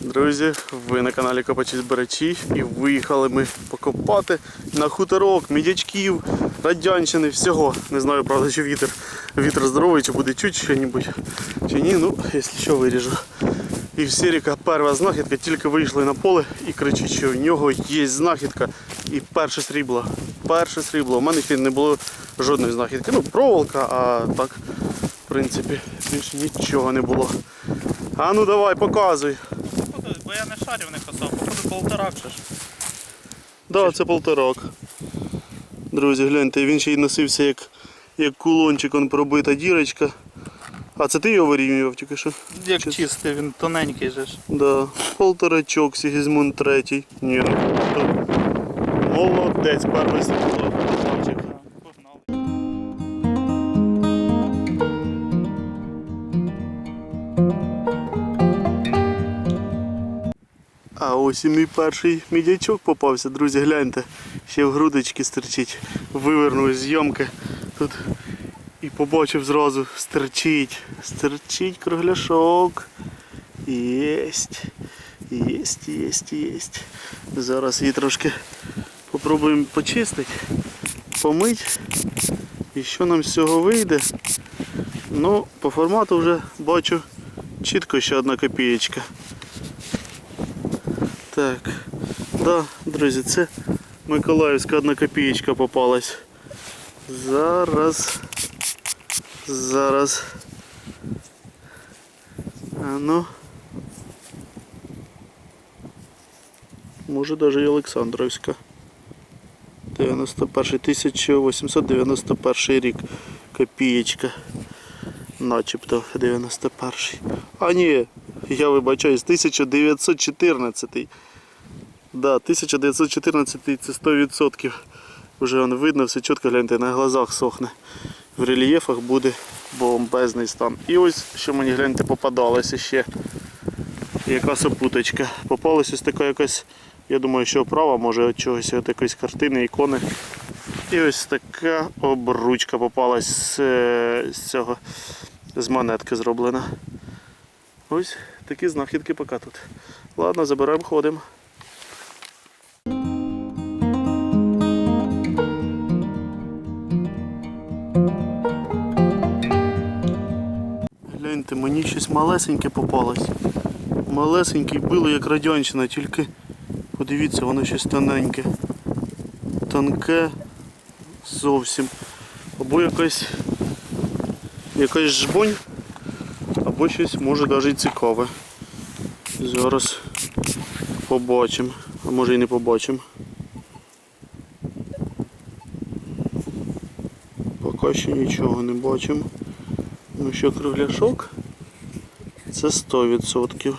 Друзі, ви на каналі Копачі Збирачі і виїхали ми покопати на хуторок, мідячків, радянщини, всього. Не знаю, правда, чи вітер. Вітер здоровий, чи буде чуть що-небудь, чи ні, ну, якщо що, виріжу. І в Сіріка перша знахідка, тільки вийшли на поле і кричить, що в нього є знахідка і перше срібло. Перше срібло. У мене ще не було жодної знахідки. Ну, проволока, а так, в принципі, більше нічого не було. А ну давай, показуй. Бо я не шарю в них особо, походу полторак ще ж. Да, це полторак. Друзі, гляньте, він ще й носився як, як кулончик, он пробита дірочка. А це ти його вирівнював тільки що? Як Чи- чистий, він тоненький же ж. Да. Полторачок, Сігізмунд третій. Ні, ну. Молодець, перший ось і мій перший мідячок попався, друзі, гляньте. Ще в грудочки стерчить. Вивернув з зйомки тут і побачив зразу, стерчить. Стерчить кругляшок. Єсть. Єсть, єсть, єсть. Зараз її трошки попробуємо почистити, помити. І що нам з цього вийде? Ну, по формату вже бачу чітко ще одна копієчка. Так, да, друзі, це Миколаївська одна копієчка попалась. Зараз. Зараз. А ну. Може навіть і Олександровська. 91 1891 рік. Копієчка. Начебто 91. А ні, я вибачаюсь, 1914. Да, 1914 це 100%. Вже воно видно, все чітко гляньте, на глазах сохне. В рельєфах буде бомбезний стан. І ось що мені гляньте попадалося ще. Якась опуточка. Попалась ось така якась, я думаю, що оправа, може від чогось, від якоїсь картини, ікони. І ось така обручка попалась з, е, з цього з монетки зроблена. Ось такі знахідки поки тут. Ладно, забираємо, ходимо. Гляньте, мені щось малесеньке попалось. Малесеньке було як радянщина, тільки подивіться, воно щось тоненьке. Тонке зовсім. Або якась якась жбонь, або щось може навіть цікаве. Зараз побачимо, а може і не побачимо. Поки що нічого не бачимо. Ну що кругляшок це 100%.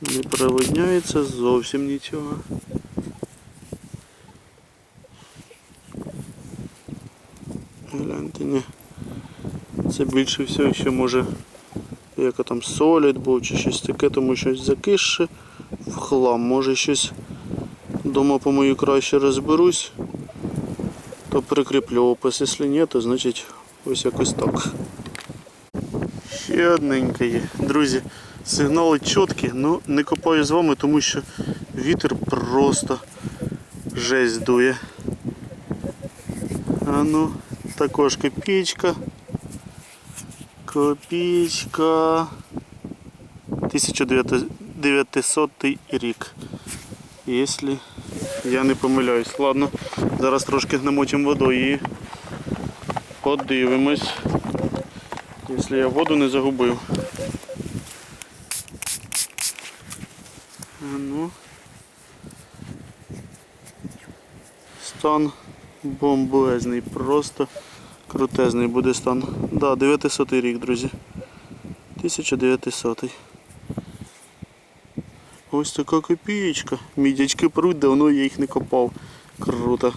Не провидняється зовсім нічого. Гляньте, ні. Це більше всього, що може яка там солід був чи щось таке, тому щось закисше в хлам. Може щось дома помою краще розберусь, прикріплю опис. Якщо ні, то значить ось якось так. Ще одненька є. Друзі, сигнали чіткі, ну не копаю з вами, тому що вітер просто жесть дує. А ну, також копійка. Копійка. 1900 рік. Якщо я не помиляюсь. Ладно, зараз трошки намочимо водою і подивимось. Якщо я воду не загубив. Ну. Стан бомбезний, просто крутезний буде стан. Да, 900 рік, друзі. 1900. Ось така копієчка. Мідячки пруть, давно я їх не копав. Круто.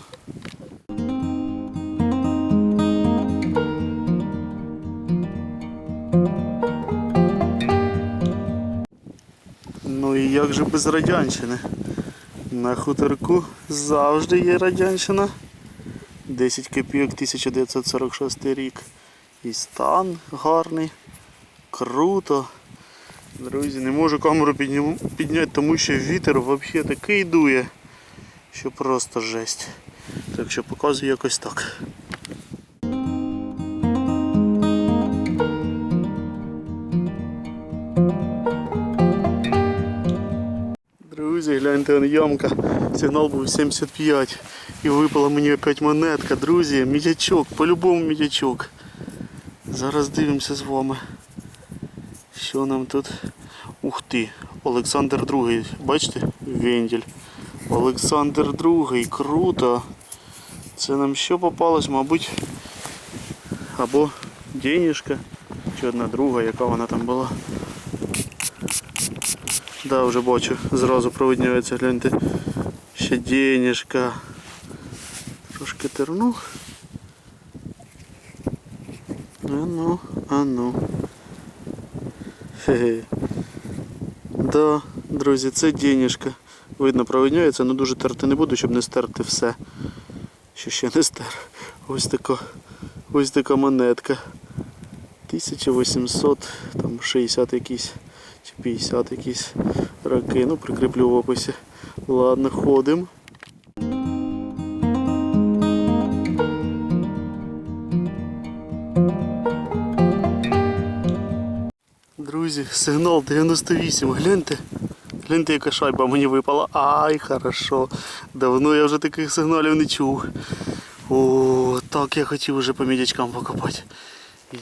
Ну і як же без радянщини? На хуторку завжди є радянщина. 10 копійок 1946 рік. І стан гарний. Круто. Друзі, не можу камеру підняти, тому що вітер взагалі такий дує, що просто жесть. Так що показую якось так. Друзі, гляньте, он ямка. Сигнал був 75. І випала мені опять монетка. Друзі, мідячок, по-любому мідячок. Зараз дивимося з вами. Що нам тут? Ух ти, Олександр II, бачите? Вендель. Олександр II, круто. Це нам що попалось, мабуть, або денежка, чи одна друга, яка вона там була. Да, вже бачу, зразу провидняється, гляньте. Ще денежка. Трошки терну. А ну, а ну. Да, друзі, це денежка. Видно, провидняється, але дуже терти не буду, щоб не стерти все. Що ще не стер. Ось така, ось така монетка. 1860 якісь чи 50 якісь роки. Ну, прикріплю в описі. Ладно, ходимо. Друзі, сигнал 98. Гляньте. Гляньте, яка шайба мені випала. Ай, хорошо. Давно я вже таких сигналів не чув. О, так я хотів вже по мідячкам покопати.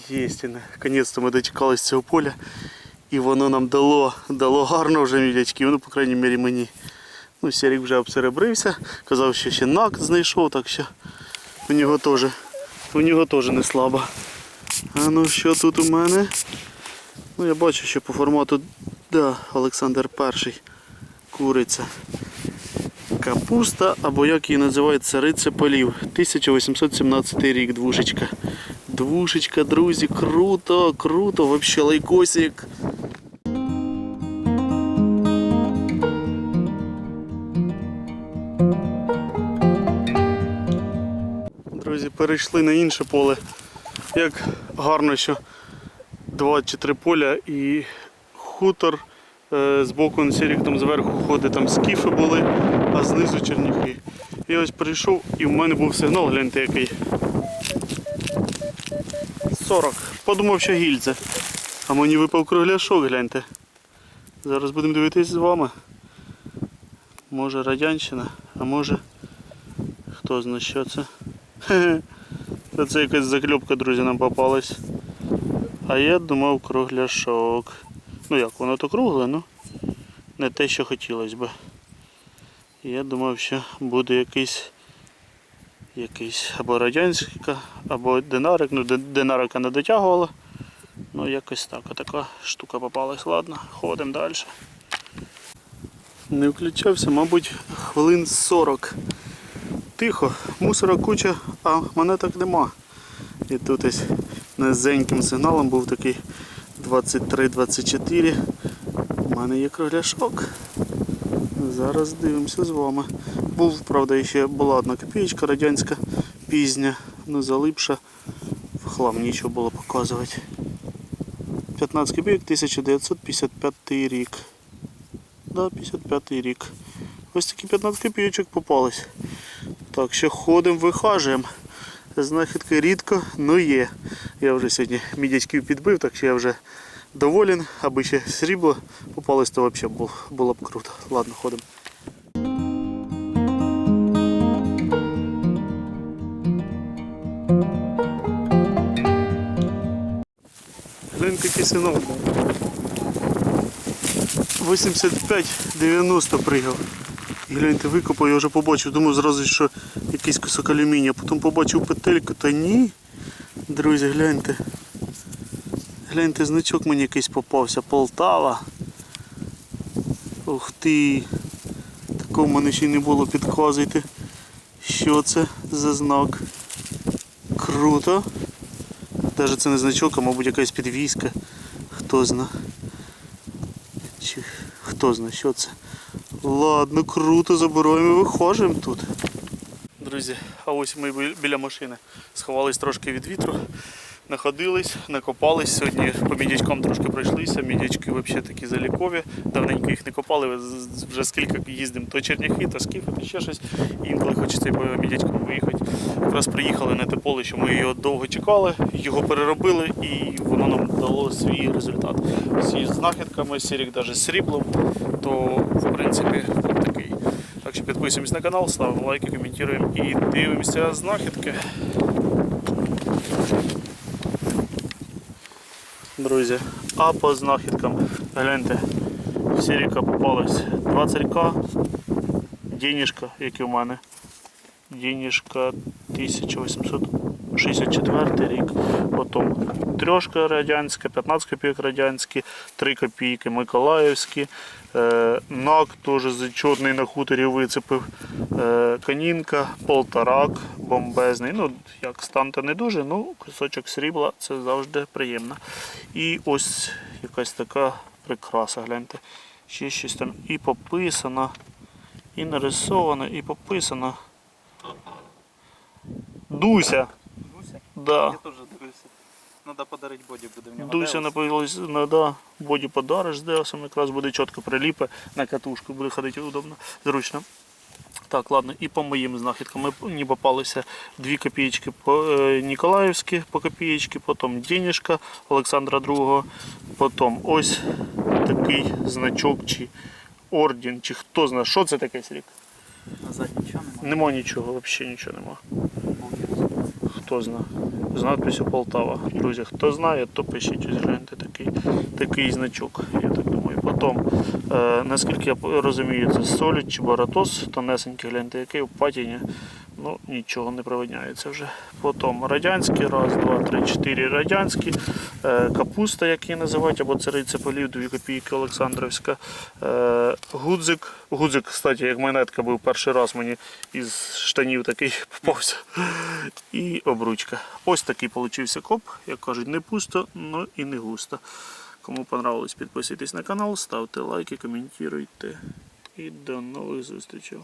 Єсть, наконець-то ми дочекались цього поля. І воно нам дало, дало гарно вже мідячків, ну, по крайній мірі мені. Ну, Серік вже обсеребрився, казав, що ще нак знайшов, так що у нього теж, у нього теж не слабо. А ну що тут у мене? Ну я бачу, що по формату, да, Олександр перший куриця. Капуста, або як її називають, цариця полів. 1817 рік, двушечка. Двушечка, друзі, круто, круто, вообще лайкосик. Друзі, перейшли на інше поле. Як гарно, що два чи три поля і хутор. Е, З боку на сірік там зверху ходить, там скіфи були, а знизу черніхи. Я ось прийшов і в мене був сигнал, гляньте який. 40. Подумав, що гільза. А мені випав кругляшок, гляньте. Зараз будемо дивитись з вами. Може радянщина, а може хто знає що це. Хе-хе. Це якась закльопка, друзі, нам попалась. А я думав кругляшок. Ну як, воно то кругле, ну не те, що хотілося би. Я думав, що буде якийсь якийсь або радянська, або динарик. Ну, динарика не дотягувала. Ну якось так, отака штука попалась. Ладно, ходимо далі. Не включався, мабуть, хвилин 40. Тихо, мусора куча, а монеток нема. І тут ось низеньким сигналом був такий 23-24. У мене є кругляшок. Зараз дивимося з вами. Був, правда, ще була одна копієчка радянська пізня, ну залипша. В хлам нічого було показувати. 15 копійок 1955 рік. Да, 55 рік. Ось такі 15 копійочок попались. Так що ходимо, вихажуємо. Знахідки рідко, ну є. Я вже сьогодні мідячків підбив, так що я вже доволен, аби ще срібло попалось, то взагалі було, б круто. Ладно, ходимо. Гляньте, який сигнал 85-90 пригав. Гляньте, викопав, я вже побачив, думав зразу, що якийсь кусок алюмінія. Потім побачив петельку, та ні. Друзі, гляньте. Гляньте, значок мені якийсь попався. Полтава. Ух ти. Такого в мене ще не було, підказуйте. Що це за знак? Круто. Даже це не значок, а мабуть якась підвіска. Хто зна. Чи хто зна, що це? Ладно, круто, забираємо і виходимо тут. Друзі, а ось ми біля машини. Сховались трошки від вітру. Находились, накопались. Сьогодні по мідячкам трошки пройшлися. Мідячки взагалі такі залікові. Давненько їх не копали. Вже скільки їздимо, то черняхи, то скіфи, то ще щось. Інколи хочеться по мідячкам виїхати. Якраз приїхали на те поле, що ми його довго чекали, його переробили і воно нам дало свій результат. Всі з знахідками, сірік навіть з сріблом, то в принципі такий. Так що підписуємось на канал, ставимо лайки, коментуємо і дивимося знахідки. Друзі, а по знахідкам гляньте, сіріка попалась 20к, Дінішка, як і в мене. Дінішка 1864 рік. Потім трьошка радянська, 15 копійок радянські, 3 копійки Миколаївські. Е, НАК теж зачетний на хуторі вицепив. Е, Канінка, полторак, бомбезний. Ну, як стан то не дуже, ну кусочок срібла це завжди приємно. І ось якась така прикраса, гляньте. Ще щось там і пописано, і нарисовано, і пописано. Дуся. Дуся? Да. Я теж дивився. Надо подарити боді буде в нього. Напилась, ну, да, боді подариш з Деосом, якраз буде чітко приліпе на катушку, буде ходити удобно, зручно. Так, ладно, і по моїм знахідкам. Ми мені попалися 2 копійки по е, Ніколаївські по копієчки, потім денежка Олександра II, потім ось такий значок чи орден, чи хто знає, що це таке срік. Назад нічого немає. Нема нічого, взагалі нічого нема. Хто знає. З надписю Полтава. Друзі, хто знає, то пишіть, ось гляньте такий, такий значок, я так думаю. Потім, е, наскільки я розумію, це солід чи баратос, тонесенький, гляньте, який в патіні. Ну, нічого не провиняється вже. Потім радянський, раз, два, три, чотири радянські, е, капуста, як її називають, або цариця полів, 2 копійки Олександровська, е, гудзик. Гудзик, кстати, як монетка був перший раз мені із штанів такий попався. І обручка. Ось такий получився коп, як кажуть, не пусто, але і не густо. Кому понравилось, підписуйтесь на канал, ставте лайки, коментуйте. І до нових зустрічей.